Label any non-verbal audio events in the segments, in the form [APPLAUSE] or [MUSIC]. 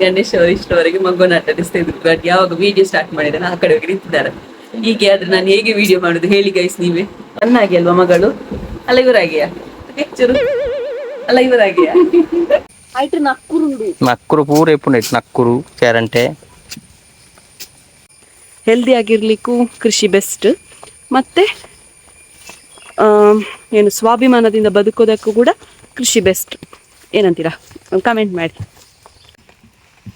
ಗಣೇಶ್ ಅವರು ಇಷ್ಟವರೆಗೆ ಮಗುವನ್ನು ಇದ್ರು. ಬಟ್ ಯಾವಾಗ ವಿಡಿಯೋ ಸ್ಟಾರ್ಟ್ ಮಾಡಿದ್ರೆ ಆ ಕಡೆ ಹೋಗಿ ನಿಂತಿದ್ದಾರೆ. ಹೀಗೆ ಆದ್ರೆ ನಾನು ಹೇಗೆ ವಿಡಿಯೋ ಮಾಡುದು? ಹೇಳಿ ಗೈಸ್ ನೀವೇ. ಚೆನ್ನಾಗಿ ಅಲ್ವಾ ಮಗಳು? ಅಲ್ಲ ಇವರಾಗಿಯಾ? ಚೂರು. ಅಲ್ಲ ಇವರಾಗಿಯಾ? ಆಯ್ತು ನಕ್ಕುರು ನಕ್ಕುರು ಪೂರ ನಕ್ಕುರು ಕ್ಯಾರಂಟೆ ಹೆಲ್ದಿ ಆಗಿರ್ಲಿಕ್ಕೂ ಕೃಷಿ ಬೆಸ್ಟ್ ಮತ್ತೆ ಏನು ಸ್ವಾಭಿಮಾನದಿಂದ ಬದುಕೋದಕ್ಕೂ ಕೂಡ ಕೃಷಿ ಬೆಸ್ಟ್ ಏನಂತೀರಾ? ಕಮೆಂಟ್ ಮಾಡಿ.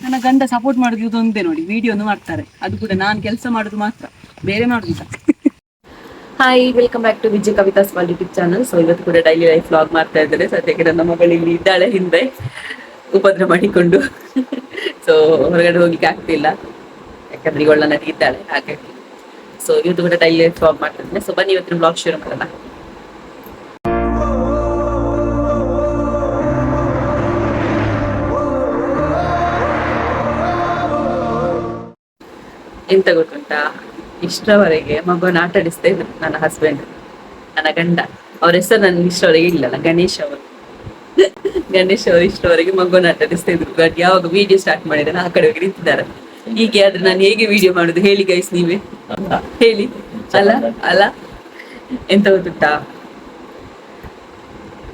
ನನ್ನ ಗಂಡ ಸಪೋರ್ಟ್ ಮಾಡೋದು ಇದೊಂದೇ ನೋಡಿ ವಿಡಿಯೋನು ಮಾಡ್ತಾರೆ. ಅದು ಕೂಡ ನಾನು ಕೆಲಸ ಮಾಡೋದು ಮಾತ್ರ, ಬೇರೆ ಮಾಡೋದಿಲ್ಲ. Hi welcome back to Vijay Kavitha small YouTube channel so ಇವತ್ತು ಕೂಡ ಡೈಲಿ ಲೈಫ್ ವ್ಲಾಗ್ ಮಾಡ್ತಾ ಇದ್ದಾರೆ. ಸದ್ಯಕ್ಕೆ ನನ್ನ ಮಗಳು ಇಲ್ಲಿ ಇದ್ದಾಳೆ ಹಿಂದೆ, ಉಪದ್ರ ಮಾಡಿಕೊಂಡು. ಸೊ ಹೊರಗಡೆ ಹೋಗ್ಲಿಕ್ಕೆ ಆಗ್ತಿಲ್ಲ. ಯಾಕಂದ್ರೆ ಇವಳ ನಟಿ ಇದ್ದಾಳೆ, ಹಾಗಾಗಿ. ಸೊ ಇವತ್ತು ಕೂಡ ಡೈಲಿ ಲೈಫ್ ವ್ಲಾಗ್ ಮಾಡ್ತಾ ಸೊ ಬನ್ನಿ, ಇವತ್ತಿನ ವ್ಲಾಗ್ ಶುರು ಮಾಡೋಣ. ಎಂತ ಗೊತ್ತುಂಟಾ ಇಷ್ಟರವರೆಗೆ ಮಗುವನ್ನು ಆಟ ಆಡಿಸ್ತಾ ಇದ್ರು ನನ್ನ ಹಸ್ಬೆಂಡ್ ನನ್ನ ಗಂಡ. ಅವ್ರ ಹೆಸರು ನನ್ಗೆ ಇಷ್ಟವರೆಗೆ ಇಲ್ಲಲ್ಲ ಗಣೇಶ್ ಅವರು. ಗಣೇಶ್ ಅವರು ಇಷ್ಟವರೆಗೆ ಮಗುವನ್ನ ಆಟ ಆಡಿಸ್ತಾ ಇದ್ರು. ಬಟ್ ಯಾವಾಗ ವಿಡಿಯೋ ಸ್ಟಾರ್ಟ್ ಮಾಡಿದ್ರೆ ಆ ಕಡೆ ಹೋಗಿ ನಿಂತಿದ್ದಾರೆ. ಹೀಗೆ ಆದ್ರೆ ನಾನು ಹೇಗೆ ವಿಡಿಯೋ ಮಾಡುದು? ಹೇಳಿ ಗೈಸ್ ನೀವೇ. ಹೇಳಿ. ಅಲ್ಲ ಅಲ್ಲ. ಎಂತ ಗೊತ್ತುಂಟಾ?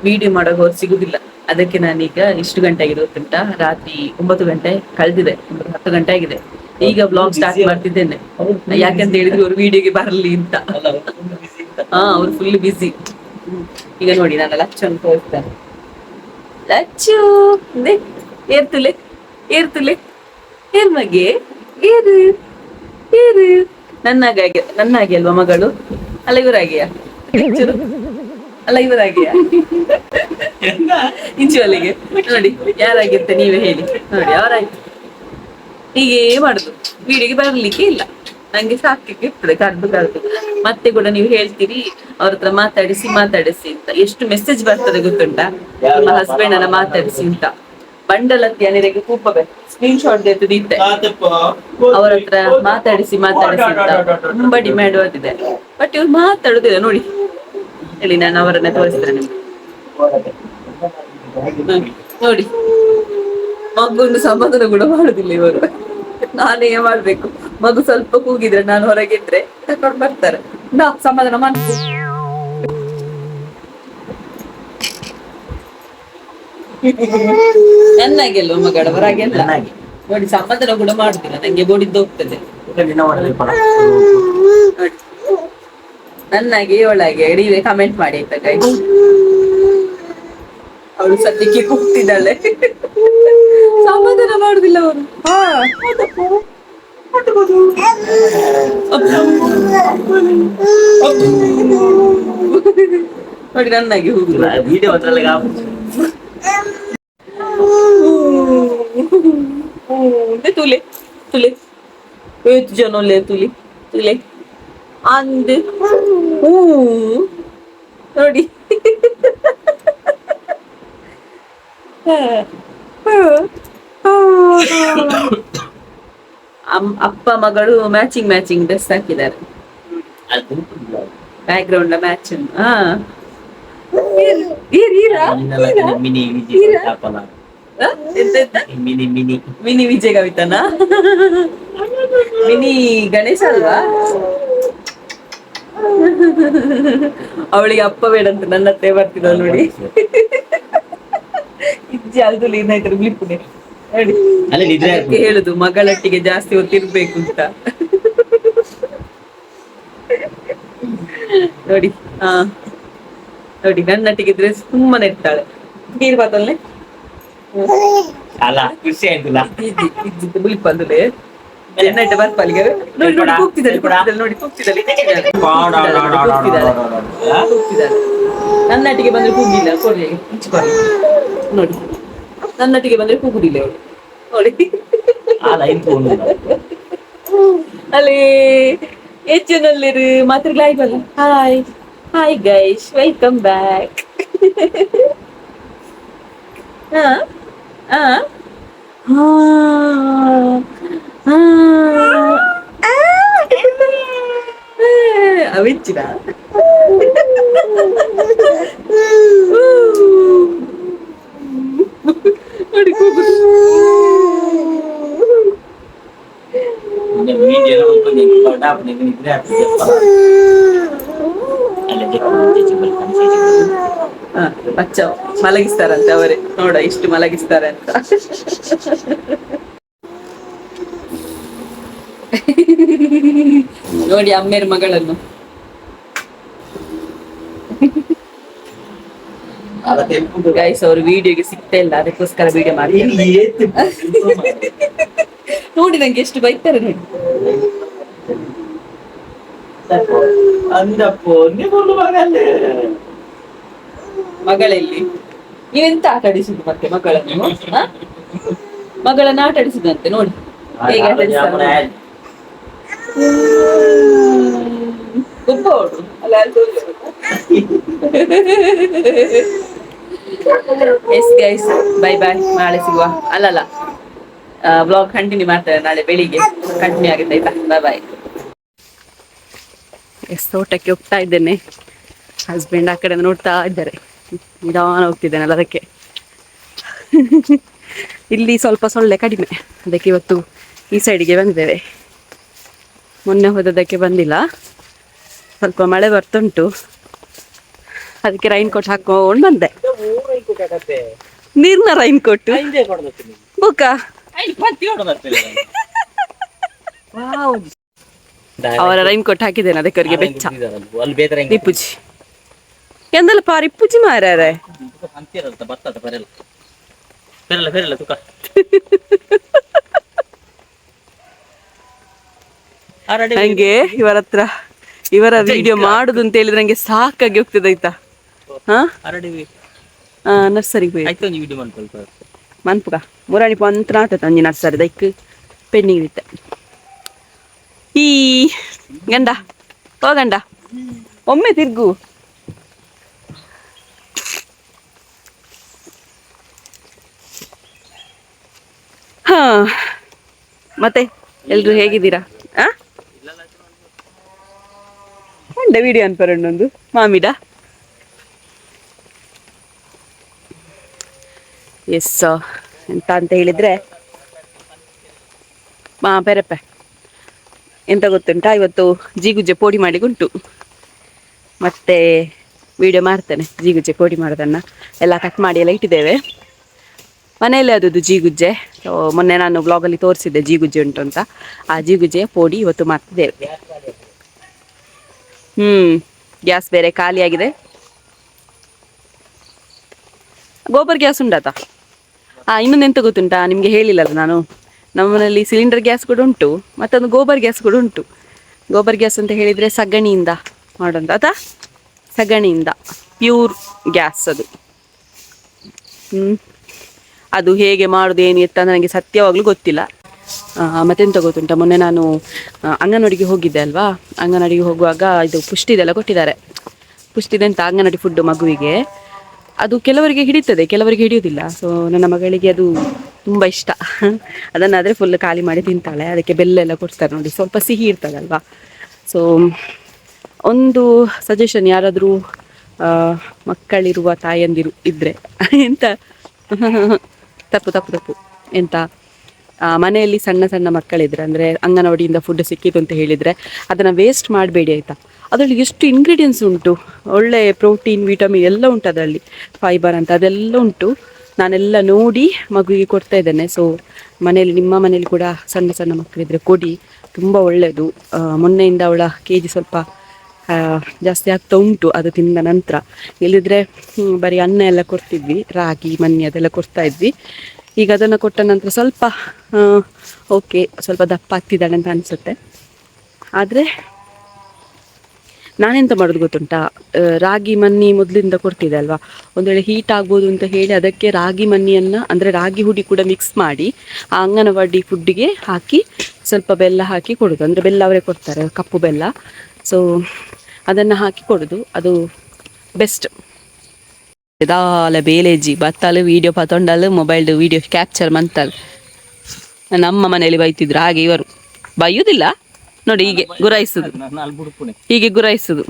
ವಿಡಿಯೋ ಮಾಡೋ ಹೋಗಿ ಸಿಗುದಿಲ್ಲ. ಅದಕ್ಕೆ ನಾನೀಗ ಇಷ್ಟು ಗಂಟೆ ಆಗಿದೆ ಗೊತ್ತುಂಟಾ? ರಾತ್ರಿ ಒಂಬತ್ತು ಗಂಟೆ ಕಳೆದಿದೆ. ಹತ್ತು ಗಂಟೆ ಆಗಿದೆ. ಈಗ ಬ್ಲಾಗ್ ಸ್ಟಾರ್ಟ್ ಮಾಡ್ತಿದ್ದೇನೆ. ಯಾಕೆಂತ ಹೇಳಿದ್ರೆ ಅವ್ರು ವಿಡಿಯೋಗೆ ಬರಲಿ ಅಂತ. ಹಾ ಅವ್ರು ಫುಲ್ ಬಿಸಿ ಈಗ ನೋಡಿ ನಾನು ಲಚ್ಚನ್ ತೋರಿಸ್ತೇನೆ ಲಚ್ಚು ಏರ್ತುಲೆ ಏರ್ತುಲೆ ಏರ್ ಮಗೆ? ಏರು ಏರು. ನನ್ನಾಗೆ ನನ್ನಾಗೆ ಅಲ್ವಾ ಮಗಳು? ಅಲ್ಲ ಇವರಾಗಿಯಾ. ಅಲ್ಲ ಇವರಾಗಿಯಾ? ಇಂಚು ಅಲ್ಲಿಗೆ. ನೋಡಿ ಯಾರಾಗಿರ್ತ ನೀವೇ ಹೇಳಿ. ನೋಡಿ ಅವರಾಯ್ತು. ಹೀಗೆ ಮಾಡುದು. ವಿಡಿಯೋಗೆ ಬರಲಿಕ್ಕೆ ಇಲ್ಲ. ನಂಗೆ ಸಾಕಿಗೆ ಇರ್ತದೆ, ಕರ್ದು ಕರ್ದು. ಮತ್ತೆ ಕೂಡ ನೀವು ಹೇಳ್ತೀರಿ, ಅವ್ರ ಹತ್ರ ಮಾತಾಡಿಸಿ ಮಾತಾಡಿಸಿ ಅಂತ. ಎಷ್ಟು ಮೆಸೇಜ್ ಬರ್ತದೆ ಗೊತ್ತುಂಟಾ? ನಿಮ್ಮ ಹಸ್ಬೆಂಡ್ ಅನ್ನ ಮಾತಾಡಿಸಿ ಅಂತ. ಬಂಡಲತ್ತಿ ಅನಿರಿಗೆ ಕೂಪ ಸ್ಕ್ರೀನ್ ಶಾಟ್ ಇದ್ದೆ. ಅವ್ರ ಹತ್ರ ಮಾತಾಡಿಸಿ ಮಾತಾಡಿಸಿ ಅಂತ. ತುಂಬಾ ಡಿಮ್ಯಾಂಡ್ ಆಗಿದೆ ಬಟ್ ಇವ್ರು ಮಾತಾಡುದಿಲ್ಲ, ನೋಡಿ. ಹೇಳಿ, ನಾನು ಅವರನ್ನ ತೋರಿಸ್ತೇನೆ ನಿಮ್ಗೆ. ನೋಡಿ. ಮಗುಂದು ಸಮಾಧಾನ ಕೂಡ ಮಾಡುದಿಲ್ಲ ಇವರು. ನಾನೇ ಮಾಡ್ಬೇಕು. ಮಗು ಸ್ವಲ್ಪ ಕೂಗಿದ್ರೆ ನಾನು ಹೊರಗಿದ್ರೆ ಕರ್ಕೊಂಡು ಬರ್ತಾರೆ. ನಾ ಸಮಾಧಾನ ಮಾಡ್ಬೇಕು ಚೆನ್ನಾಗಿ ಅಲ್ವಾ ಮಗಳ ಹೊರಗೆಲ್ಲ ನೋಡಿ ಸಮಾಧಾನ ಕೂಡ ಮಾಡುದಿಲ್ಲ. ನಂಗೆ ಬೋಡಿದ್ದು ಹೋಗ್ತದೆ. ನನ್ನಾಗಿ ಇವಳಾಗೆ ನೀವೇ ಕಮೆಂಟ್ ಮಾಡಿ ಆಯ್ತಾ ಅವ್ರು ಸದ್ಯಕ್ಕೆ ಕೂಗ್ತಿದ್ದಾಳೆ ಸಮಾಧಾನ ಮಾಡುದಿಲ್ಲ ಅವರು ನೋಡಿ ನನ್ನಾಗಿ ಹೋಗುದು ವಿಡಿಯೋ ತುಲೆ ತುಲೆ ಏತು ಜನೊಲೆ ತುಲಿ ತುಲೆ ಅಂದ್ ಹ್ಞೂ ನೋಡಿ [COUGHS] ಅಪ್ಪ ಮಗಳು ಮ್ಯಾಚಿಂಗ್ ಮ್ಯಾಚಿಂಗ್ ಡ್ರೆಸ್ ಹಾಕಿದ್ದಾರೆ. Background match mini mini Vijay ಕವಿತನ? Mini Ganesha ಅಲ್ವಾ? ಅವಳಿಗೆ ಅಪ್ಪ ಬೇಡ ಅಂತ ನನ್ನ ಹತ್ರ ಬರ್ತಿದ್ದ ನೋಡಿ. ಅಲ್ದು ಏನಾಯ್ತಾರೆ ಬಿಳಿಪುಣೆ ಅದಕ್ಕೆ ಹೇಳುದು ಮಗಳೊಟ್ಟಿಗೆ ಜಾಸ್ತಿ ಹೊತ್ತಿರ್ಬೇಕು ಅಂತ ನೋಡಿ ಹಾ ನೋಡಿ ನನ್ನೊಟ್ಟಿಗೆ ಇದ್ರೆ ಸುಮ್ಮನೆ ಇರ್ತಾಳೆ ನೀರ್ ಬಾತಲ್ಲೇ ಅಲ್ಲ ಖುಷಿ ಆಯ್ತಲ್ಲ ಬಿಳಿಪಂದುಲೆ ಎನ್ನಟ್ಟ ಬರ್ಪಲ್ಲಿಗೆ ನೋಡಿ ನೋಡಿ ಕೂಗ್ತಿದ್ದಾಳೆ ನೋಡಿ ಕೂಗ್ತಿದ್ದಾಳೆ ಕೂಗ್ತಿದ್ದಾಳೆ. ಕೂಗ್ತಿದ್ದಾಳೆ ನನ್ನಟ್ಟಿಗೆ ಬಂದ್ರೆ ಕೂಗಿಲ್ಲ ಕೊಡಿ ಕೊಡ್ಲಿ ನೋಡಿ ನನ್ನಟ್ಟಿಗೆ ಬಂದ್ರೆ ಕೂಗುದಿಲ್ಲ ಅವಳು ನೋಡಿ. ಅಲ್ಲ ಹೆಚ್ಚಿನಲ್ಲಿರು ಮಾತ್ರ ಅಲ್ಲ hi hi guys welcome back ಹಾ ಹಾ ಹಾ ಹಾ ಅವಿಚ್ಚಿನ ಅಚ್ಚ ಮಲಗಿಸ್ತಾರಂತೆ ಅವರೇ ನೋಡ ಇಷ್ಟು ಮಲಗಿಸ್ತಾರೆ ಅಂತ ನೋಡಿ ಅಮ್ಮೇರ್ ಮಗಳನ್ನು ಗೈಸ್ ಅವರು ವಿಡಿಯೋಗೆ ಸಿಗ್ತಾ ಇಲ್ಲ ಅದಕ್ಕೋಸ್ಕರ ವಿಡಿಯೋ ಮಾಡಿ ಇಲ್ಲಿ ಏತು ನೋಡಿ ನಂಗೆ ಎಷ್ಟು ಬೈತಾರೆ ನೋಡಿ. ಮಗಳಲ್ಲಿ. ನೀವೆಂತ ಆಟ ಆಡಿಸಿದ್ದು ಮತ್ತೆ ಮಗಳನ್ನು? ಮಗಳನ್ನ ಆಟ ಆಡಿಸಿದಂತೆ ನೋಡಿ. ಹೇಗೆ ಆಟ ಆಡಿಸ್ತಾರೆ ಅಲ್ಲ [LAUGHS] ಎಸ್ ಗೈಸ್ ಬೈ ಬಾಯ್ ನಾಳೆ ಸಿಗುವ. ಅಲ್ಲಲ್ಲ ಬ್ಲಾಗ್ ಕಂಟಿನ್ಯೂ ಮಾಡ್ತಾರೆ ನಾಳೆ ಬೆಳಿಗ್ಗೆ. ಕಂಟಿನ್ಯೂ ಆಗುತ್ತೆ, ಆಯ್ತಾ? ಬಾಯ್ ಬಾಯ್ ಎಸ್ ತೋಟಕ್ಕೆ ಹೋಗ್ತಾ ಇದ್ದೇನೆ. ಹಸ್ಬೆಂಡ್ ಆ ಕಡೆ ನೋಡ್ತಾ ಇದ್ದಾರೆ. ನಿಧಾನ ಹೋಗ್ತಿದ್ದೇನಲ್ಲ ಅದಕ್ಕೆ. ಇಲ್ಲಿ ಸ್ವಲ್ಪ ಸೊಳ್ಳೆ ಕಡಿಮೆ. ಅದಕ್ಕೆ ಇವತ್ತು ಈ ಸೈಡಿಗೆ ಬಂದಿದ್ದೇವೆ. ಮೊನ್ನೆ ಹೋದದಕ್ಕೆ ಬಂದಿಲ್ಲ. ಸ್ವಲ್ಪ ಮಳೆ ಬರ್ತುಂಟು ಅದಕ್ಕೆ ರೈನ್ ಕೋಟ್ ಹಾಕೊಂಡು ಬಂದೆ. ನೀರ್ನ ರೈನ್ ಕೊಟ್ಟು. ಬುಕ್ಕ. ಅವರ ರೈನ್ ಕೊಟ್ಟು ಹಾಕಿದ್ದೇನೆ ಅದಕ್ಕೆ ಅವರಿಗೆ ಬೆಚ್ಚ. ನಿಪ್ಪುಜಿ ಎಂದಲ್ಲ ಪಾರಿ ಇಪ್ಪುಜಿ ಮಾರ್ಯಾರೆ? ನಂಗೆ ಇವರ ಹತ್ರ ಇವರ ವಿಡಿಯೋ ಮಾಡುದು ಅಂತ ಹೇಳಿದ್ರೆ ನಂಗೆ ಸಾಕಾಗಿ ಹೋಗ್ತದೆ ಆಯ್ತಾ? ಹಾ? ನರ್ಸರಿಗೆ ಹೋಗಿ. ಆಯ್ತು ನೀವು ವಿಡಿಯೋ ಮಾಡ್ಕೊಳ್ತಾರೆ ಮನ್ಪುಗ. ಮುರಾಣಿ ಪಂತ್ರ ಆತ ಅಂಜಿ ನರ್ಸರಿ ದೈಕ್ ಪೆಂಡಿಂಗ್ ಇತ್ತೆ ಈ ಗಂಡ ಓ ಗಂಡ. ಒಮ್ಮೆ ತಿರ್ಗು. ಹಾ. ಮತ್ತೆ ಎಲ್ರು ಹೇಗಿದ್ದೀರಾ? ಆ? ಉಂಡ ವಿಡಿಯೋ ಅನ್ಪರಣ್ಣೊಂದು ಮಾಮಿಡ? ಎಸ್ ಎಂತ ಅಂತ ಹೇಳಿದ್ರೆ, ಮಾ, ಬೇರೆಪ್ಪ. ಎಂತ ಗೊತ್ತುಂಟಾ? ಇವತ್ತು ಜೀಗುಜ್ಜೆ ಪೋಡಿ ಮಾಡಿ ಉಂಟು. ಮತ್ತೆ ವಿಡಿಯೋ ಮಾಡ್ತೇನೆ, ಜೀಗುಜ್ಜೆ ಪೋಡಿ ಮಾಡೋದನ್ನ. ಎಲ್ಲ ಕಟ್ ಮಾಡಿ ಎಲ್ಲ ಇಟ್ಟಿದ್ದೇವೆ. ಮನೆಯಲ್ಲೇ ಅದದು ಜೀಗುಜ್ಜೆ. ಮೊನ್ನೆ ನಾನು ಬ್ಲಾಗಲ್ಲಿ ತೋರಿಸಿದ್ದೆ ಜೀಗುಜ್ಜೆ ಉಂಟು ಅಂತ. ಆ ಜೀಗುಜ್ಜೆ ಪೋಡಿ ಇವತ್ತು ಮಾಡ್ತಿದ್ದೇವೆ. ಹ್ಮ್, ಗ್ಯಾಸ್ ಬೇರೆ ಖಾಲಿಯಾಗಿದೆ. ಗೋಬರ್ ಗ್ಯಾಸ್ ಉಂಟಾತ ಇನ್ನೊಂದು ಎಂತ ಗೊತ್ತುಂಟಾ? ನಿಮಗೆ ಹೇಳಿಲ್ಲಲ್ಲ ನಾನು? ನಮ್ಮನೇಲಿ ಸಿಲಿಂಡರ್ ಗ್ಯಾಸ್ ಕೂಡ ಉಂಟು, ಮತ್ತೊಂದು ಗೋಬರ್ ಗ್ಯಾಸ್ ಕೂಡ ಉಂಟು. ಗೋಬರ್ ಗ್ಯಾಸ್ ಅಂತ ಹೇಳಿದರೆ ಸಗಣಿಯಿಂದ ಮಾಡೋದು ಅದಾ ಸಗಣಿಯಿಂದ ಪ್ಯೂರ್ ಗ್ಯಾಸ್ ಅದು. ಹ್ಞೂ ಅದು ಹೇಗೆ ಮಾಡೋದು, ಏನು ಎತ್ತ ನನಗೆ ಸತ್ಯವಾಗಲೂ ಗೊತ್ತಿಲ್ಲ. ಮತ್ತೆ ಮತ್ತೆಂತ ಗೊತ್ತುಂಟ? ಮೊನ್ನೆ ನಾನು ಅಂಗನವಾಡಿಗೆ ಹೋಗಿದ್ದೆ ಅಲ್ವಾ? ಅಂಗನವಾಡಿಗೆ ಹೋಗುವಾಗ ಇದು ಪುಷ್ಟಿದೆಲ್ಲ ಕೊಟ್ಟಿದ್ದಾರೆ. ಪುಷ್ಟಿದೆ ಅಂತ ಅಂಗನವಾಡಿ ಫುಡ್ಡು ಮಗುವಿಗೆ. ಅದು ಕೆಲವರಿಗೆ ಹಿಡಿತದೆ, ಕೆಲವರಿಗೆ ಹಿಡಿಯುವುದಿಲ್ಲ. ಸೊ ನನ್ನ ಮಗಳಿಗೆ ಅದು ತುಂಬ ಇಷ್ಟ. ಅದನ್ನಾದರೆ ಫುಲ್ ಖಾಲಿ ಮಾಡಿ ತಿಂತಾಳೆ. ಅದಕ್ಕೆ ಬೆಲ್ಲ ಎಲ್ಲ ಕೊಡ್ತಾರೆ ನೋಡಿ, ಸ್ವಲ್ಪ ಸಿಹಿ ಇರ್ತದಲ್ವಾ? ಸೊ ಒಂದು ಸಜೆಷನ್ ಯಾರಾದರೂ ಮಕ್ಕಳಿರುವ ತಾಯಂದಿರು ಇದ್ದರೆ ಎಂತ? ತಪ್ಪು ತಪ್ಪು ತಪ್ಪು. ಎಂತ? ಮನೆಯಲ್ಲಿ ಸಣ್ಣ ಸಣ್ಣ ಮಕ್ಕಳಿದ್ರೆ ಅಂದರೆ ಅಂಗನವಾಡಿಯಿಂದ ಫುಡ್ ಸಿಕ್ಕಿತು ಅಂತ ಹೇಳಿದರೆ ಅದನ್ನು ವೇಸ್ಟ್ ಮಾಡಬೇಡಿ ಆಯಿತಾ? ಅದರಲ್ಲಿ ಎಷ್ಟು ಇಂಗ್ರೀಡಿಯೆಂಟ್ಸ್ ಉಂಟು? ಒಳ್ಳೆ ಪ್ರೋಟೀನ್ ವಿಟಮಿನ್ ಎಲ್ಲ ಉಂಟು ಅದರಲ್ಲಿ. ಫೈಬರ್ ಅಂತ ಅದೆಲ್ಲ ಉಂಟು. ನಾನೆಲ್ಲ ನೋಡಿ ಮಗುವಿಗೆ ಕೊಡ್ತಾ ಇದ್ದೇನೆ. ಸೊ ಮನೆಯಲ್ಲಿ ನಿಮ್ಮ ಮನೇಲಿ ಕೂಡ ಸಣ್ಣ ಸಣ್ಣ ಮಕ್ಕಳಿದ್ರೆ ಕೊಡಿ. ತುಂಬ ಒಳ್ಳೆಯದು ಮೊನ್ನೆಯಿಂದ ಅವಳ ಕೆ ಜಿ ಸ್ವಲ್ಪ ಜಾಸ್ತಿ ಆಗ್ತಾ ಉಂಟು. ಅದು ತಿಂದ ನಂತರ. ಇಲ್ಲದಿದ್ರೆ ಹ್ಮ್, ಬರೀ ಅನ್ನ ಎಲ್ಲ ಕೊಡ್ತಿದ್ವಿ. ರಾಗಿ ಮನ್ನಿ ಅದೆಲ್ಲ ಕೊಡ್ತಾ ಇದ್ವಿ. ಈಗ ಅದನ್ನು ಕೊಟ್ಟ ನಂತರ ಸ್ವಲ್ಪ ಓಕೆ ಸ್ವಲ್ಪ ದಪ್ಪ ಆಗ್ತಿದ್ದಾಳೆ ಅಂತ ಅನಿಸುತ್ತೆ. ಆದರೆ ನಾನೆಂತ ಮಾಡೋದು ಗೊತ್ತುಂಟಾ? ರಾಗಿ ಮನ್ನಿ ಮೊದಲಿಂದ ಕೊಡ್ತಿದೆ ಅಲ್ವಾ? ಒಂದು ವೇಳೆ ಹೀಟ್ ಆಗ್ಬೋದು ಅಂತ ಹೇಳಿ ಅದಕ್ಕೆ ರಾಗಿ ಮನ್ನಿಯನ್ನು, ಅಂದರೆ ರಾಗಿ ಹುಡಿ ಕೂಡ ಮಿಕ್ಸ್ ಮಾಡಿ ಆ ಅಂಗನವಾಡಿ ಫುಡ್ಡಿಗೆ ಹಾಕಿ ಸ್ವಲ್ಪ ಬೆಲ್ಲ ಹಾಕಿ ಕೊಡೋದು. ಅಂದರೆ ಬೆಲ್ಲ ಅವರೇ ಕೊಡ್ತಾರೆ, ಕಪ್ಪು ಬೆಲ್ಲ. ಸೊ ಅದನ್ನು ಹಾಕಿ ಕೊಡೋದು. ಅದು ಬೆಸ್ಟ್ ದಾಲ ಬೇಲೇಜಿ, ಬತ್ತಲು ವಿಡಿಯೋ ಪತೊಂಡಲು ಮೊಬೈಲ್ ವಿಡಿಯೋ ಕ್ಯಾಪ್ಚರ್ ಮಂತಲ್. ನಮ್ಮ ಮನೆಯಲ್ಲಿ ಬೈತಿದ್ರು, ಹಾಗೆ ಇವರು. ಬೈಯುದಿಲ್ಲ. ನೋಡಿ ಹೀಗೆ ಗುರಾಯಿಸುದು. ಹೀಗೆ ಗುರಾಯಿಸುದು.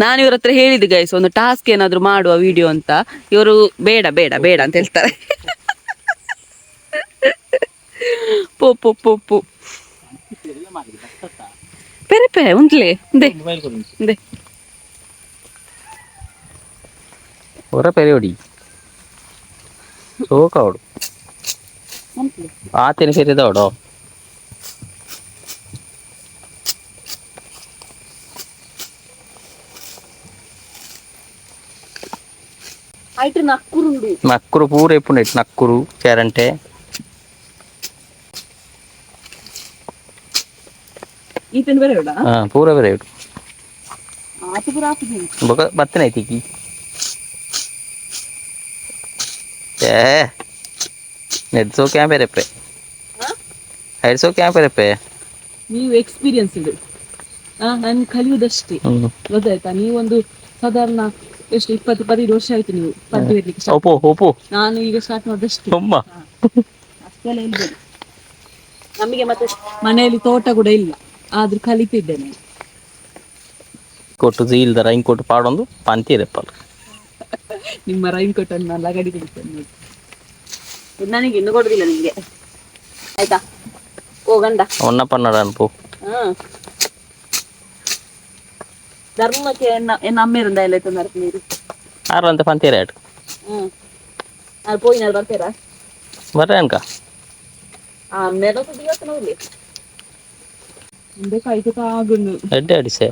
ನಾನು ಇವ್ರ ಹತ್ರ ಹೇಳಿದೆ ಗೈಸ್ ಒಂದು ಟಾಸ್ಕ್ ಏನಾದ್ರು ಮಾಡುವ ವಿಡಿಯೋ ಅಂತ. ಇವರು ಬೇಡ ಬೇಡ ಬೇಡ ಅಂತ ಹೇಳ್ತಾರೆ. ಪೋ ಪೋ ಪೋ ಪೋ ಪೆರೆ ಪೆರೆ ಉಂಟ್ಲೆ ದೇ ಮೊಬೈಲ್ ಕೊಡಿ ದೇ ಹೊರ ಪೆರಿಯೋಡಿ ಸೋಕಾವಡು ಆತೇನೆ ಸೇರಿದವಡು ಆಯ್ತು ನಕ್ಕುರುಂಡು ನಕ್ಕುರು ಪೂರ ಎಪ್ಪುಂಡು ಇಟ್ಟು ನಕ್ಕುರು ಚೇರಂಟೆ ಈತನ ಬೇರೆ ಹಾ ಪೂರ ಬೇರೆ ಇಡು ಆತು ಐತಿ ಆತು ಬೊಕ ಬತ್ತನೆ ಐತಿಕಿ ಏ ನೆಡ್ಸೋ ಕ್ಯಾಂಪೆರೆಪ್ಪೆ ಹೈಡ್ಸೋ ಕ್ಯಾಂಪೆರೆಪ್ಪೆ ನೀವು ಎಕ್ಸ್ಪೀರಿಯನ್ಸ್ ಇದು ನಾನು ಕಲಿಯುವುದಷ್ಟೇ. ಗೊತ್ತಾಯ್ತಾ? ನೀವೊಂದು ಸಾಧಾರಣ ಎಷ್ಟು ಇಪ್ಪತ್ತು ಇಪ್ಪತ್ತೈದು ವರ್ಷ ಆಯ್ತು ನೀವು ಪದ್ದು ಇರ್ಲಿಕ್ಕೆ ನಾನು ಈಗ ಸ್ಟಾರ್ಟ್ ಮಾಡಿದಷ್ಟು. ಅಷ್ಟೆಲ್ಲ ಇಲ್ಲ ನಮಗೆ ಮತ್ತೆ ಮನೆಯಲ್ಲಿ ತೋಟ ಕೂಡ ಇಲ್ಲ. ಆದ್ರೂ ಕಲಿತಿದ್ದೇನೆ. ಕೊಟ್ಟು ಇಲ್ದ ರೈನ್ ಕೊಟ್ಟು ಪಾಡೊಂದು ಪಂತಿರೆಪ್ಪಲ್ಲ ನಿಮ್ಮ ರೈನ್ ಕೋಟ್ ಅನ್ನ ನಾನು ಲಗಡಿ ಬಿಡ್ತೇನೆ ನೋಡಿ. ಇದು ನನಗೆ ಇನ್ನು ಕೊಡುದಿಲ್ಲ ನಿಮಗೆ ಆಯ್ತಾ? ಓ ಗಂಡ. ಒನ್ನ ಪನ್ನಡ ಅನ್ಪು. ಹಾ. ಧರ್ಮಕ್ಕೆ ಎನ್ನ ಅಮ್ಮೇರಿಂದ ಎಲ್ಲ ಇತ್ತು ನೀರು ಆರು ಅಂತ ಪಂತಿ ಆಟು ಹ್ಮ್. ಅಲ್ಲಿ ಪೋಯಿನಾರು ಬರ್ತೀರಾ? ಬರ್ರೆ ಅನ್ಕ ಆ ಮೇಲೆ ಇವತ್ತು ನೋಡಿ ಮುಂದೆ ಕಾಯ್ತು ಆಗುನು ಎಡ್ಡೆ ಅಡಿಸೆ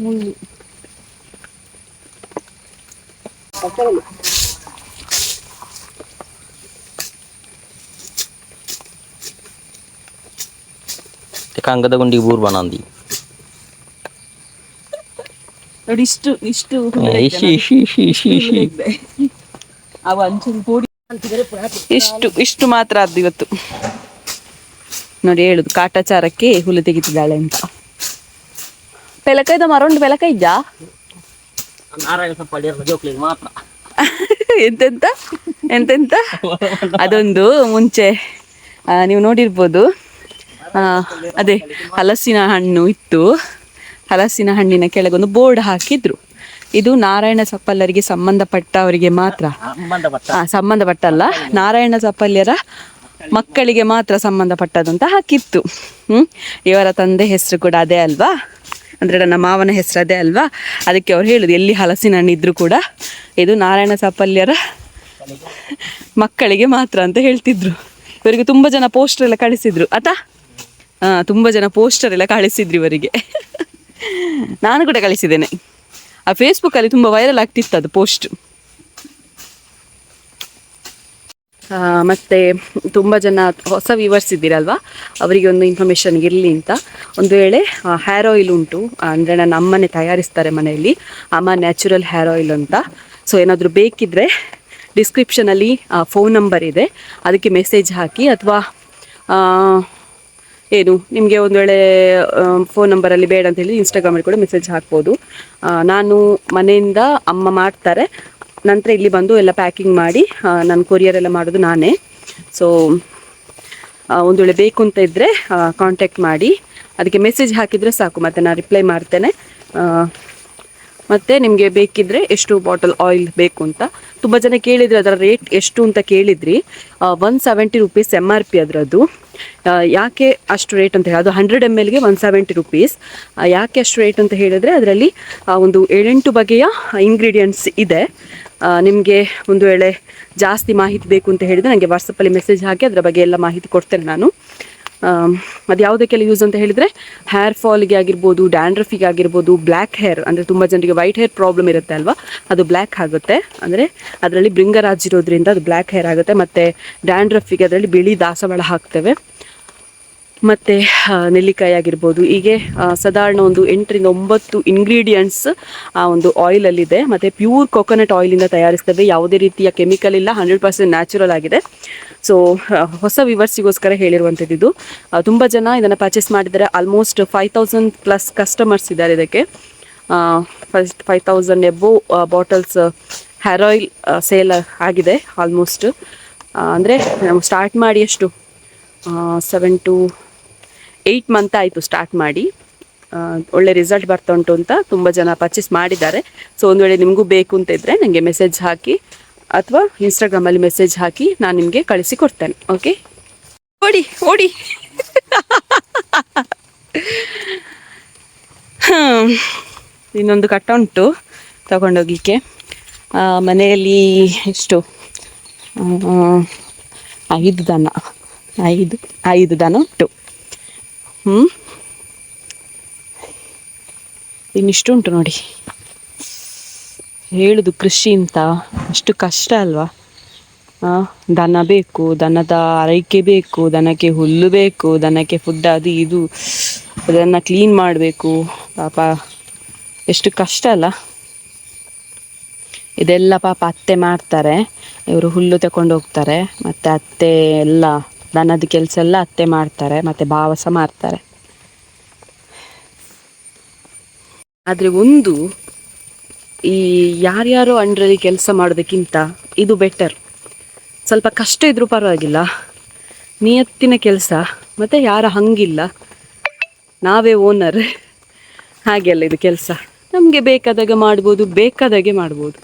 ಮುಳ್ಳು ಪಕ್ಕದಲ್ಲಿ. ಕಂಗದ ಗುಂಡಿಗೆ ಬೂರ್ ಬನಂದಿ ನೋಡಿ ಇಷ್ಟು ಇಷ್ಟು ಇಶಿ ಇಶಿ ಇಶಿ ಇಶಿ ಇಶಿ ಅವ ಅಂಚನ್ ಪೋಡಿ ಇಷ್ಟು ಇಷ್ಟು ಮಾತ್ರ ಅದು ಇವತ್ತು ನೋಡಿ ಹೇಳುದು ಕಾಟಾಚಾರಕ್ಕೆ ಹುಲ್ಲು ತೆಗಿತಿದ್ದಾಳೆ ಅಂತ. ಸಪ್ಪಾಡಿ ಜೋಕ್ಲಿಗೆ ಮಾತ್ರ. [LAUGHS] ಎಂತೆಂತ? ಎಂತೆಂತ? ಅದೊಂದು ಮುಂಚೆ ನೀವು ನೋಡಿರ್ಬೋದು. ಅದೇ ಹಲಸಿನ ಹಣ್ಣು ಇತ್ತು. ಹಲಸಿನ ಹಣ್ಣಿನ ಕೆಳಗೊಂದು ಬೋರ್ಡ್ ಹಾಕಿದ್ರು. ಇದು ನಾರಾಯಣ ಸಪ್ಪಲ್ಲರಿಗೆ ಸಂಬಂಧಪಟ್ಟವರಿಗೆ ಮಾತ್ರ. ಸಂಬಂಧಪಟ್ಟಲ್ಲ ನಾರಾಯಣ ಸಪ್ಪಲ್ಯರ ಮಕ್ಕಳಿಗೆ ಮಾತ್ರ ಸಂಬಂಧಪಟ್ಟದ್ದು ಅಂತ ಹಾಕಿತ್ತು. ಹ್ಮ್? ಇವರ ತಂದೆ ಹೆಸರು ಕೂಡ ಅದೇ ಅಲ್ವಾ? ಅಂದ್ರೆ ನನ್ನ ಮಾವನ ಹೆಸರು ಅದೇ ಅಲ್ವಾ? ಅದಕ್ಕೆ ಅವ್ರು ಹೇಳುದು, ಎಲ್ಲಿ ಹಲಸಿನ ಹಣ್ಣು ಇದ್ದರೂ ಕೂಡ ಇದು ನಾರಾಯಣ ಸಾಪಲ್ಯರ ಮಕ್ಕಳಿಗೆ ಮಾತ್ರ ಅಂತ ಹೇಳ್ತಿದ್ರು. ಇವರಿಗೆ ತುಂಬಾ ಜನ ಪೋಸ್ಟರ್ ಎಲ್ಲ ಕಳಿಸಿದ್ರು. ಅತ? ಹಾಂ ತುಂಬಾ ಜನ ಪೋಸ್ಟರ್ ಎಲ್ಲ ಕಳಿಸಿದ್ರು ಇವರಿಗೆ. ನಾನು ಕೂಡ ಕಳಿಸಿದ್ದೇನೆ. ಆ ಫೇಸ್ಬುಕ್ಕಲ್ಲಿ ತುಂಬಾ ವೈರಲ್ ಆಗ್ತಿತ್ತು ಅದು ಪೋಸ್ಟ್ ಆ, ಮತ್ತೆ ತುಂಬ ಜನ ಹೊಸ ವ್ಯೂವರ್ಸ್ ಇದ್ದೀರಲ್ವಾ? ಅವರಿಗೆ ಒಂದು ಇನ್ಫಾರ್ಮೇಷನ್ ಇರಲಿ ಅಂತ. ಒಂದು ವೇಳೆ ಹೇರ್ ಆಯಿಲ್ ಉಂಟು, ಅಂದರೆ ನನ್ನ ಅಮ್ಮನೇ ತಯಾರಿಸ್ತಾರೆ ಮನೆಯಲ್ಲಿ, ಅಮ್ಮ ನ್ಯಾಚುರಲ್ ಹೇರ್ ಆಯಿಲ್ ಅಂತ. ಸೊ ಏನಾದರೂ ಬೇಕಿದ್ದರೆ ಡಿಸ್ಕ್ರಿಪ್ಷನಲ್ಲಿ ಫೋನ್ ನಂಬರ್ ಇದೆ. ಅದಕ್ಕೆ ಮೆಸೇಜ್ ಹಾಕಿ, ಅಥವಾ ಏನು, ನಿಮಗೆ ಒಂದು ವೇಳೆ ಫೋನ್ ನಂಬರಲ್ಲಿ ಬೇಡ ಅಂತ ಹೇಳಿ ಇನ್ಸ್ಟಾಗ್ರಾಮಲ್ಲಿ ಕೂಡ ಮೆಸೇಜ್ ಹಾಕ್ಬೋದು. ನಾನು ಮನೆಯಿಂದ ಅಮ್ಮ ಮಾಡ್ತಾರೆ. ನಂತರ ಇಲ್ಲಿ ಬಂದು ಎಲ್ಲ ಪ್ಯಾಕಿಂಗ್ ಮಾಡಿ ನಾನು ಕೊರಿಯರ್ ಎಲ್ಲ ಮಾಡೋದು ನಾನೇ. ಸೊ ಒಂದು ವೇಳೆ ಬೇಕು ಅಂತ ಇದ್ದರೆ ಕಾಂಟ್ಯಾಕ್ಟ್ ಮಾಡಿ. ಅದಕ್ಕೆ ಮೆಸೇಜ್ ಹಾಕಿದರೆ ಸಾಕು, ಮತ್ತು ನಾನು ರಿಪ್ಲೈ ಮಾಡ್ತೇನೆ. ಮತ್ತು ನಿಮಗೆ ಬೇಕಿದ್ದರೆ ಎಷ್ಟು ಬಾಟಲ್ ಆಯಿಲ್ ಬೇಕು ಅಂತ. ತುಂಬ ಜನ ಕೇಳಿದರೆ ಅದರ ರೇಟ್ ಎಷ್ಟು ಅಂತ ಕೇಳಿದ್ರಿ. One seventy rupees M R P ಅದರದ್ದು. ಯಾಕೆ ಅಷ್ಟು ರೇಟ್ ಅಂತ ಹೇಳಿ, ಅದು ಹಂಡ್ರೆಡ್ ಎಂ ಎಲ್ಗೆ ಒನ್ ಸೆವೆಂಟಿ ರುಪೀಸ್ ಯಾಕೆ ಅಷ್ಟು ರೇಟ್ ಅಂತ ಹೇಳಿದರೆ, ಅದರಲ್ಲಿ ಒಂದು ಏಳೆಂಟು ಬಗೆಯ ಇಂಗ್ರೀಡಿಯೆಂಟ್ಸ್ ಇದೆ. ನಿಮಗೆ ಒಂದು ವೇಳೆ ಜಾಸ್ತಿ ಮಾಹಿತಿ ಬೇಕು ಅಂತ ಹೇಳಿದರೆ ನನಗೆ ವಾಟ್ಸಪ್ಪಲ್ಲಿ ಮೆಸೇಜ್ ಹಾಕಿ, ಅದರ ಬಗ್ಗೆ ಎಲ್ಲ ಮಾಹಿತಿ ಕೊಡ್ತೇನೆ ನಾನು. ಅದು ಯಾವುದಕ್ಕೆಲ್ಲ ಯೂಸ್ ಅಂತ ಹೇಳಿದರೆ ಹೇರ್ ಫಾಲ್ಗೆ ಆಗಿರ್ಬೋದು ಡ್ಯಾಂಡ್ರಫಿಗೆ ಆಗಿರ್ಬೋದು ಬ್ಲ್ಯಾಕ್ ಹೇರ್ ಅಂದರೆ ತುಂಬ ಜನರಿಗೆ ವೈಟ್ ಹೇರ್ ಪ್ರಾಬ್ಲಮ್ ಇರುತ್ತೆ ಅಲ್ವಾ? ಅದು ಬ್ಲ್ಯಾಕ್ ಆಗುತ್ತೆ. ಅಂದರೆ ಅದರಲ್ಲಿ ಬ್ರಿಂಗರಾಜ್ ಇರೋದ್ರಿಂದ ಅದು ಬ್ಲ್ಯಾಕ್ ಹೇರ್ ಆಗುತ್ತೆ. ಮತ್ತು ಡ್ಯಾಂಡ್ರಫಿಗೆ ಅದರಲ್ಲಿ ಬಿಳಿ ದಾಸವಾಳ ಹಾಕ್ತೇವೆ. ಮತ್ತು ನೆಲ್ಲಿಕಾಯಿ ಆಗಿರ್ಬೋದು. ಹೀಗೆ ಸಾಧಾರಣ ಒಂದು ಎಂಟರಿಂದ ಒಂಬತ್ತು ಇಂಗ್ರೀಡಿಯೆಂಟ್ಸ್ ಆ, ಒಂದು ಆಯಿಲಲ್ಲಿದೆ ಮತ್ತು ಪ್ಯೂರ್ ಕೊಕೊನಟ್ ಆಯಿಲಿಂದ ತಯಾರಿಸ್ತೇವೆ ಯಾವುದೇ ರೀತಿಯ ಕೆಮಿಕಲ್ ಇಲ್ಲ. ಹಂಡ್ರೆಡ್ ಪರ್ಸೆಂಟ್ ನ್ಯಾಚುರಲ್ ಆಗಿದೆ. ಸೊ ಹೊಸ ವಿವರ್ಸಿಗೋಸ್ಕರ ಹೇಳಿರುವಂಥದ್ದು ತುಂಬ ಜನ ಇದನ್ನು ಪರ್ಚೇಸ್ ಮಾಡಿದ್ದಾರೆ. Almost five thousand plus customers ಇದ್ದಾರೆ ಇದಕ್ಕೆ. First five thousand above bottles hair oil sale ಆಗಿದೆ. ಆಲ್ಮೋಸ್ಟ್ ಅಂದರೆ, ನಾವು ಸ್ಟಾರ್ಟ್ ಮಾಡಿ ಎಷ್ಟು? ಸೆವೆನ್ ಟು ಏಯ್ಟ್ ಮಂತ್ ಆಯಿತು ಸ್ಟಾರ್ಟ್ ಮಾಡಿ. ಒಳ್ಳೆ ರಿಸಲ್ಟ್ ಬರ್ತಾ ಉಂಟು ಅಂತ ತುಂಬ ಜನ ಪರ್ಚೇಸ್ ಮಾಡಿದ್ದಾರೆ. ಸೊ ಒಂದು ವೇಳೆ ನಿಮಗೂ ಬೇಕು ಅಂತ ಇದ್ದರೆ ನನಗೆ ಮೆಸೇಜ್ ಹಾಕಿ ಅಥವಾ ಇನ್ಸ್ಟಾಗ್ರಾಮಲ್ಲಿ ಮೆಸೇಜ್ ಹಾಕಿ ನಾನು ನಿಮಗೆ ಕಳಿಸಿ ಕೊಡ್ತೇನೆ ಓಕೆ ಓಡಿ ಓಡಿ. ಇನ್ನೊಂದು ಕಟ್ಟ ಉಂಟು ತಗೊಂಡೋಗ್ಲಿಕ್ಕೆ. ಆ, ಮನೆಯಲ್ಲಿ ಎಷ್ಟು? ಐದು ದನ ಐದು ಐದು ದನ ಉಂಟು. ಹ್ಞೂ ಇನ್ನಿಷ್ಟು ಉಂಟು ನೋಡಿ. ಹೇಳುದು ಕೃಷಿ ಅಂತ. ಅಷ್ಟು ಕಷ್ಟ ಅಲ್ವಾ? ದನ ಬೇಕು, ದನದ ಆರೈಕೆ ಬೇಕು, ದನಕ್ಕೆ ಹುಲ್ಲು ಬೇಕು, ದನಕ್ಕೆ ಫುಡ್ ಅದು ಇದು. ಅದನ್ನು ಕ್ಲೀನ್ ಮಾಡಬೇಕು. ಪಾಪ, ಎಷ್ಟು ಕಷ್ಟ ಅಲ್ಲ? ಇದೆಲ್ಲ ಪಾಪ ಅತ್ತೆ ಮಾಡ್ತಾರೆ. ಇವರು ಹುಲ್ಲು ತಗೊಂಡು ಹೋಗ್ತಾರೆ. ಮತ್ತು ಅತ್ತೆ ಎಲ್ಲ ದನದ ಕೆಲಸ ಎಲ್ಲ ಅತ್ತೆ ಮಾಡ್ತಾರೆ, ಮತ್ತು ಭಾವಸ ಮಾಡ್ತಾರೆ. ಆದರೆ ಒಂದು, ಈ ಯಾರ್ಯಾರು ಅಂಡ್ರಲ್ಲಿ ಕೆಲಸ ಮಾಡೋದಕ್ಕಿಂತ ಇದು ಬೆಟರ್ ಸ್ವಲ್ಪ ಕಷ್ಟ ಇದ್ರೂ ಪರವಾಗಿಲ್ಲ. ನಿಯತ್ತಿನ ಕೆಲಸ, ಮತ್ತು ಯಾರ ಹಂಗಿಲ್ಲ. ನಾವೇ ಓನರ್ ಹಾಗೆಲ್ಲ ಇದು ಕೆಲಸ. ನಮಗೆ ಬೇಕಾದಾಗ ಮಾಡ್ಬೋದು, ಬೇಕಾದಾಗೆ ಮಾಡ್ಬೋದು.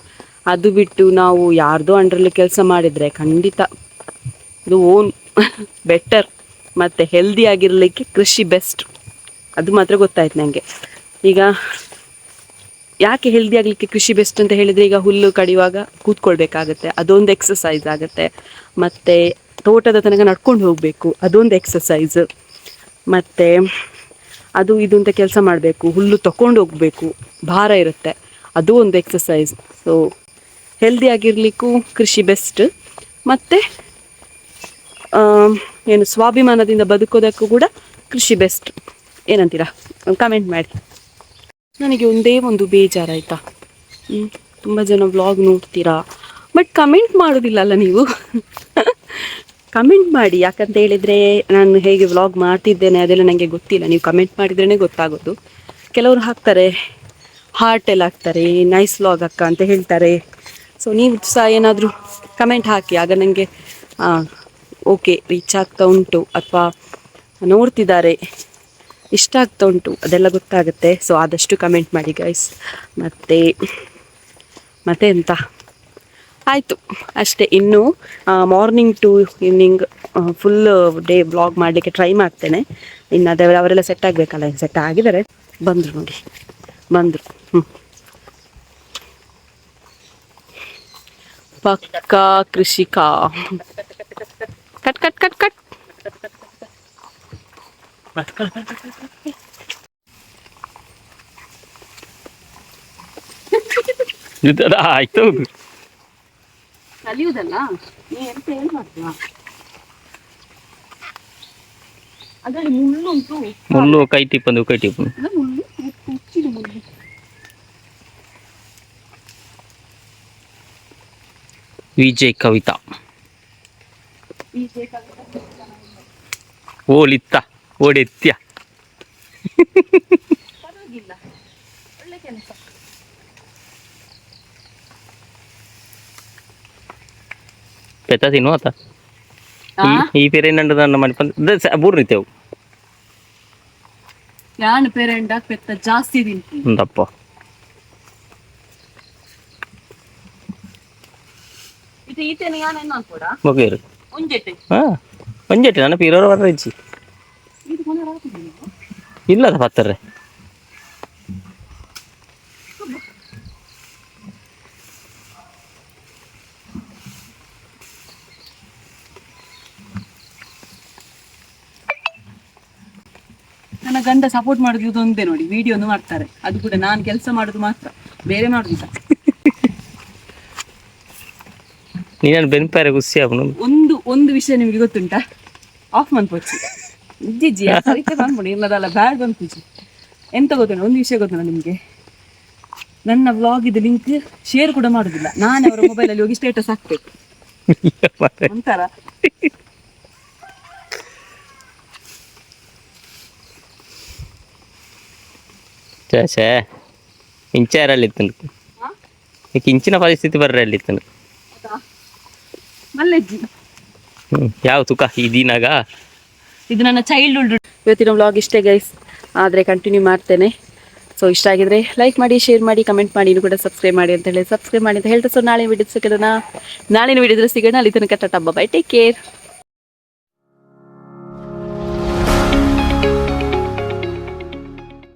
ಅದು ಬಿಟ್ಟು ನಾವು ಯಾರ್ದೋ ಅಂಡ್ರಲ್ಲಿ ಕೆಲಸ ಮಾಡಿದರೆ ಖಂಡಿತ ಇದು ಓನ್ ಬೆಟರ್ ಮತ್ತು ಹೆಲ್ದಿ ಆಗಿರಲಿಕ್ಕೆ ಕೃಷಿ ಬೆಸ್ಟ್ ಅದು ಮಾತ್ರ ಗೊತ್ತಾಯ್ತು ನನಗೆ ಈಗ ಯಾಕೆ ಹೆಲ್ದಿ ಆಗಲಿಕ್ಕೆ ಕೃಷಿ ಬೆಸ್ಟ್ ಅಂತ ಹೇಳಿದರೆ ಈಗ ಹುಲ್ಲು ಕಡಿಯುವಾಗ ಕೂತ್ಕೊಳ್ಬೇಕಾಗತ್ತೆ, ಅದೊಂದು ಎಕ್ಸಸೈಸ್ ಆಗುತ್ತೆ. ಮತ್ತು ತೋಟದ ತನಕ ನಡ್ಕೊಂಡು ಹೋಗಬೇಕು, ಅದೊಂದು ಎಕ್ಸಸೈಸ್ ಮತ್ತು ಅದು ಇದು ಅಂತ ಕೆಲಸ ಮಾಡಬೇಕು, ಹುಲ್ಲು ತಕೊಂಡು ಹೋಗಬೇಕು, ಭಾರ ಇರುತ್ತೆ, ಅದು ಒಂದು ಎಕ್ಸಸೈಸ್ ಸೊ ಹೆಲ್ದಿ ಆಗಿರಲಿಕ್ಕೂ ಕೃಷಿ ಬೆಸ್ಟ್ ಮತ್ತು ಏನು ಸ್ವಾಭಿಮಾನದಿಂದ ಬದುಕೋದಕ್ಕೂ ಕೂಡ ಕೃಷಿ ಬೆಸ್ಟ್. ಏನಂತೀರಾ? ಕಮೆಂಟ್ ಮಾಡಿ. ನನಗೆ ಒಂದೇ ಒಂದು ಬೇಜಾರಾಯ್ತಾ? ಹ್ಞೂ ತುಂಬ ಜನ ವ್ಲಾಗ್ ನೋಡ್ತೀರಾ? ಬಟ್ ಕಮೆಂಟ್ ಮಾಡೋದಿಲ್ಲ ಅಲ್ಲ ನೀವು? ಕಮೆಂಟ್ ಮಾಡಿ, ಯಾಕಂತ ಹೇಳಿದರೆ ನಾನು ಹೇಗೆ ವ್ಲಾಗ್ ಮಾಡ್ತಿದ್ದೇನೆ ಅದೆಲ್ಲ ನನಗೆ ಗೊತ್ತಿಲ್ಲ. ನೀವು ಕಮೆಂಟ್ ಮಾಡಿದ್ರೇ ಗೊತ್ತಾಗೋದು. ಕೆಲವರು ಹಾಕ್ತಾರೆ ಹಾರ್ಟ್ ಎಲ್ಲ ಹಾಕ್ತಾರೆ ನೈಸ್ ವ್ಲಾಗ್ ಅಕ್ಕ ಅಂತ ಹೇಳ್ತಾರೆ. ಸೊ ನೀವು ಸಹ ಏನಾದರೂ ಕಮೆಂಟ್ ಹಾಕಿ, ಆಗ ನನಗೆ ಓಕೆ ರೀಚ್ ಆಗ್ತಾ ಉಂಟು ಅಥವಾ ನೋಡ್ತಿದ್ದಾರೆ. ಇಷ್ಟ ಆಗ್ತಾ ಉಂಟು, ಅದೆಲ್ಲ ಗೊತ್ತಾಗುತ್ತೆ. ಸೊ ಆದಷ್ಟು ಕಮೆಂಟ್ ಮಾಡಿ ಗೈಸ್ ಮತ್ತು, ಮತ್ತೆ ಎಂತ? ಆಯಿತು, ಅಷ್ಟೇ. ಇನ್ನು morning to evening full day blog ಮಾಡಲಿಕ್ಕೆ ಟ್ರೈ ಮಾಡ್ತೇನೆ. ಇನ್ನು ಅದೇ, ಅವರೆಲ್ಲ ಸೆಟ್ ಆಗಬೇಕಲ್ಲ ಸೆಟ್ ಆಗಿದ್ದಾರೆ. ಬಂದರು ನೋಡಿ, ಬಂದರು. ಹ್ಞೂ ಪಕ್ಕಾ ಕೃಷಿಕ. ಕಟ್ ಕಟ್ ಕಟ್ ಕಟ್ ಇದರ ಆಯ್ತು ಕಲಿಯುದಲ್ಲ? ಕಲಿಯುವುದಲ್ಲ ನೀ ಎಂತ ಏನು ಮಾಡ್ತೀವ ಅದರಲ್ಲಿ ಮುಳ್ಳುಂಟು ಮುಳ್ಳು ಕೈ ಟಿಪ್ಪಂದು ಕೈ ಟಿಪ್ಪು. ಅದು ಮುಳ್ಳು ಹುಚ್ಚಿದ ಮುಳ್ಳು. ವಿಜಯ್ ಕವಿತಾ. ಓಲಿತ್ತ ಓಡೆತ್ಯ ಪರವಾಗಿಲ್ಲ. ಒಳ್ಳೆ ಕೆಲಸ. ಪೆತ್ತ ತಿನ್ನು ಆತ. ಈ- ಪೇರೆ ನಂಡದ ನನ್ನ ಮನೆ ಬೂರ್ ನಿತ್ಯವು ಯಾನ್ ಪೇರೆಂಡ ಪೆತ್ತ ಜಾಸ್ತಿ ತಿಂತೀನಿ ಒಂದಪ್ಪ. ಇದು ಈತೇನೆ ಯಾನೇನು ಅನ್ಕೊಡ? ಮಗೇರು ಒಂಜೆಟ್ಟಿ. ನನ್ನ ಪೀರೋರು ಬರ್ರ ಇಜ್ಜಿ ಇಲ್ಲದ ಪತ್ತರ್ರೆ ನನ್ನ ಗಂಡ ಸಪೋರ್ಟ್ ಮಾಡುದು ಒಂದೇ ನೋಡಿ. ವಿಡಿಯೋ ಮಾಡ್ತಾರೆ. ಅದು ಕೂಡ ನಾನು ಕೆಲಸ ಮಾಡುದು ಮಾತ್ರ. ಬೇರೆ ಮಾಡೋದಿಲ್ಲ. ನೀನು ಬೆನ್ಪಾರೆ ಖುಷಿ ಅವನು ಒಂದು ಒಂದು ವಿಷಯ ನಿಮ್ಗೆ ಗೊತ್ತುಂಟಾ? ಆಫ್ ಮನ್ಪೊಚ್ಚಿ ಜಿಜ್ಜಿ ಅದಕ್ಕೆ ಬಂದ್ಬಿಡಿ ಇಲ್ಲದಲ್ಲ ಬ್ಯಾಡ್ ಬಂದ್ಪುಜಿ ಎಂತ ಗೊತ್ತುಂಟ? ಒಂದು ವಿಷಯ ಗೊತ್ತುಂಟ ನಿಮಗೆ? ನನ್ನ ವ್ಲಾಗ್ ಇದು ಲಿಂಕ್ ಶೇರ್ ಕೂಡ ಮಾಡುದಿಲ್ಲ. ನಾನು ಅವರ ಮೊಬೈಲ್ ಅಲ್ಲಿ ಹೋಗಿ ಸ್ಟೇಟಸ್ ಹಾಕ್ಬೇಕು. [LAUGHS] ಅಂತಾರ? ಛೇ ಇಂಚಾರಲ್ಲಿತ್ತು ಹಾ? ಈಗ ಇಂಚಿನ ಪರಿಸ್ಥಿತಿ ಬರ್ರಲ್ಲಿತ್ತು ಮಲ್ಲೆಜ್ಜಿ ಹ್ಞೂ ಯಾವ ತುಕ ಈ ದಿನಾಗ? ಇದು ನನ್ನ ಚೈಲ್ಡ್ಹುಡ್ ಇವತ್ತಿನ ವ್ಲಾಗ್ ಇಷ್ಟೇ ಗೈಸ್ ಆದರೆ ಕಂಟಿನ್ಯೂ ಮಾಡ್ತೇನೆ. ಸೊ ಇಷ್ಟ ಆಗಿದ್ರೆ ಲೈಕ್ ಮಾಡಿ ಶೇರ್ ಮಾಡಿ ಕಮೆಂಟ್ ಮಾಡಿ, ಇನ್ನು ಕೂಡ ಸಬ್ಸ್ಕ್ರೈಬ್ ಮಾಡಿ ಅಂತ ಹೇಳಿ ಸಬ್ಸ್ಕ್ರೈಬ್ ಮಾಡಿ ಅಂತ ಹೇಳ್ತಾ. ಸೊ ನಾಳೆ ವಿಡಿಯೋ ಸಿಗೋಣ. ನಾಳಿನ ವಿಡಿಯೋದ್ರೆ ಸಿಗೋಣ. ಅಲ್ಲಿ ತನಕ ಟಾಟಾ ಬಾಯ್ ಟೇಕ್ ಕೇರ್